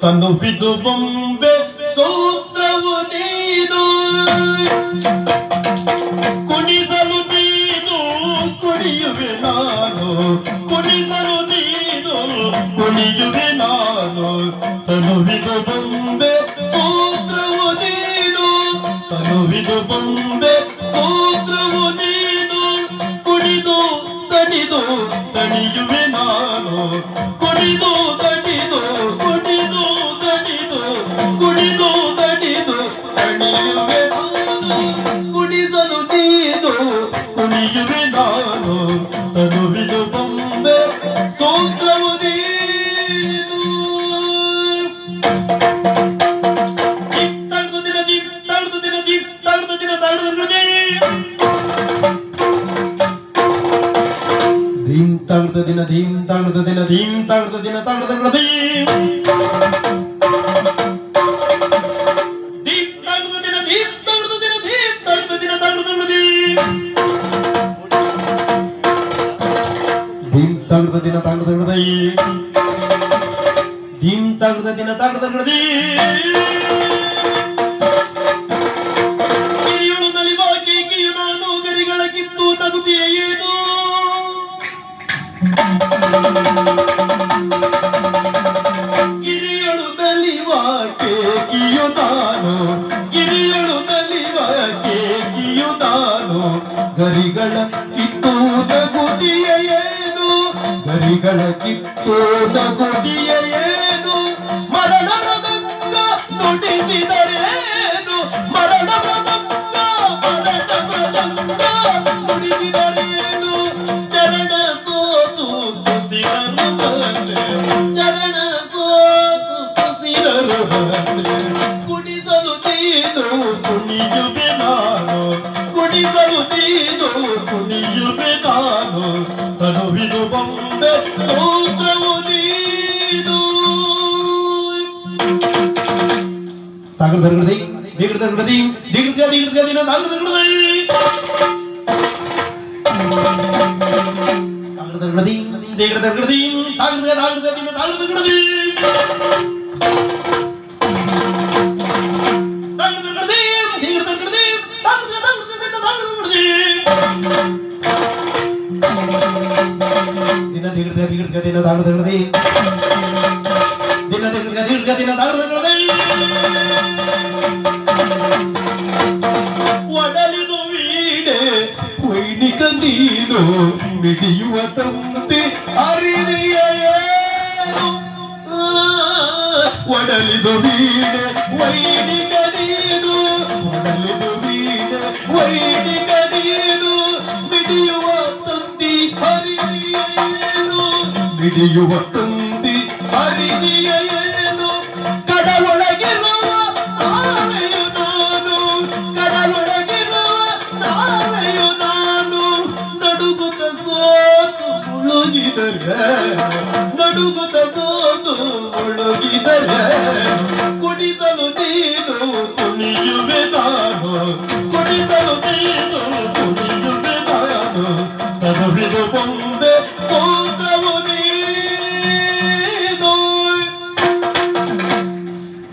ತನು ಬಿದು ಬೊಂಬೆ ಸೂತ್ರವು ನೀನು ಕುಣಿಸಲು ನೀನು, ಕುಣಿಯುವೆ ನಾನು. ಕುಣಿಸಲು ನೀನು, ಕುಣಿಯುವೆ ನಾನು. ತನುವಿದು ಬೊಂಬೆ ಸೂತ್ರವು ನೀನು ತನುವಿದು ಬೊಂಬೆ ಸೂತ್ರವು ತಣಿದು ತಣಿಯುವೆ ನಾನು ಕುಣಿದು ತಣಿದು ಕುಣಿದು ತಣಿದು ಕುಣಿದು ತಣಿದು ತಣಿಯುವೆ ನಾನು ಕುಣಿಸಲು ನೀನು ಕುಣಿಯುವೆ ನಾನು ತನುವಿದು ಧೀಂ ತಾಳ್ದ ದಿನ ಧೀಂ ತಾಳ್ದ ದಿನ ಧೀಂ ತಾಳ್ದ ದಿನ ತಳ್ದ ದಿನ ತಳ್ದ ದಿನ ತಳ್ದ ದಿನ ದಿನ ಕಿರಿಯಳು ನಲಿವ ಕೇಕಿಯು ನಾನು ಕಿರಿಯಳು ನಲಿವ ಕೇಕಿಯು ನಾನು ಗರಿಗಳ ಕಿತ್ತು ನಗುತ್ತಿಯ ಏನು? ಗರಿಗಳ ಕಿತ್ತು ನಗುತ್ತಿಯ ಏನು? ಕುಣಿಯುವೆ ನಾನು ಕುಣಿಸಲು ನೀನು ಕುಣಿಯುವೆ ನಾನು ತನುವಿದು ಬೊಂಬೆ ಸೂತ್ರವು ನೀನು ತಾಗಡ ತರಗಡದಿ ದಿಗಡ ತರಗಡದಿ ದಿಗಡ ದಿಗಡ ದಿನ ತಾಗಡ ತರಗಡದಿ ತಾಗಡ ತರಗಡದಿ ದಿಗಡ ತರಗಡದಿ ತಾಗಡ ತಾಗಡ ದಿನ ತಾಗಡ ತರಗಡದಿ ನೀನು ಮಿಡಿಯುವ ತಂತೆ ಅರಿದೆಯೇ ಒಡಲಿದು ಬೀಡೆ ವೈದಿಕ ನೀನು ಮಿಡಿಯುವ ತಂತಿ ಹರಿದೆಯೇನು ಕಡಲೊಳಗಿರುವ ನಾವೆಯು ನಾನು. ಕಡಲೊಳಗಿರುವ ನಾವೆಯು ನಾನು. ನಡುಗುತ್ತ ಸೋತು ಮುಳುಗಿದರೆ ನಡುಗುತ್ತ ಸೋತು ಮುಳುಗಿದರೆ ಕುಡಿಸಲು ನೀನು ಕುಣಿಯುವೆ ನಾನು.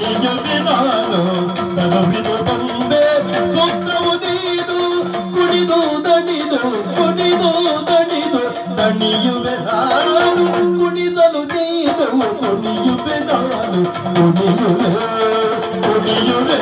ಕುಣಿಯುವೆ ನಾನು ತನುವಿದು ಬಂದೆ ಸೂತ್ರವು ನೀನು ಕುಣಿದು ದಣಿದು ಕುಣಿದು ದಣಿದು ದಣಿಯುವೆ ನಾನು ಕುಣಿಸಲು ನೀನು ಕುಣಿಯುವೆ ನಾನು ಕುಣಿಯುವೆ ಕುಣಿಯುವೆ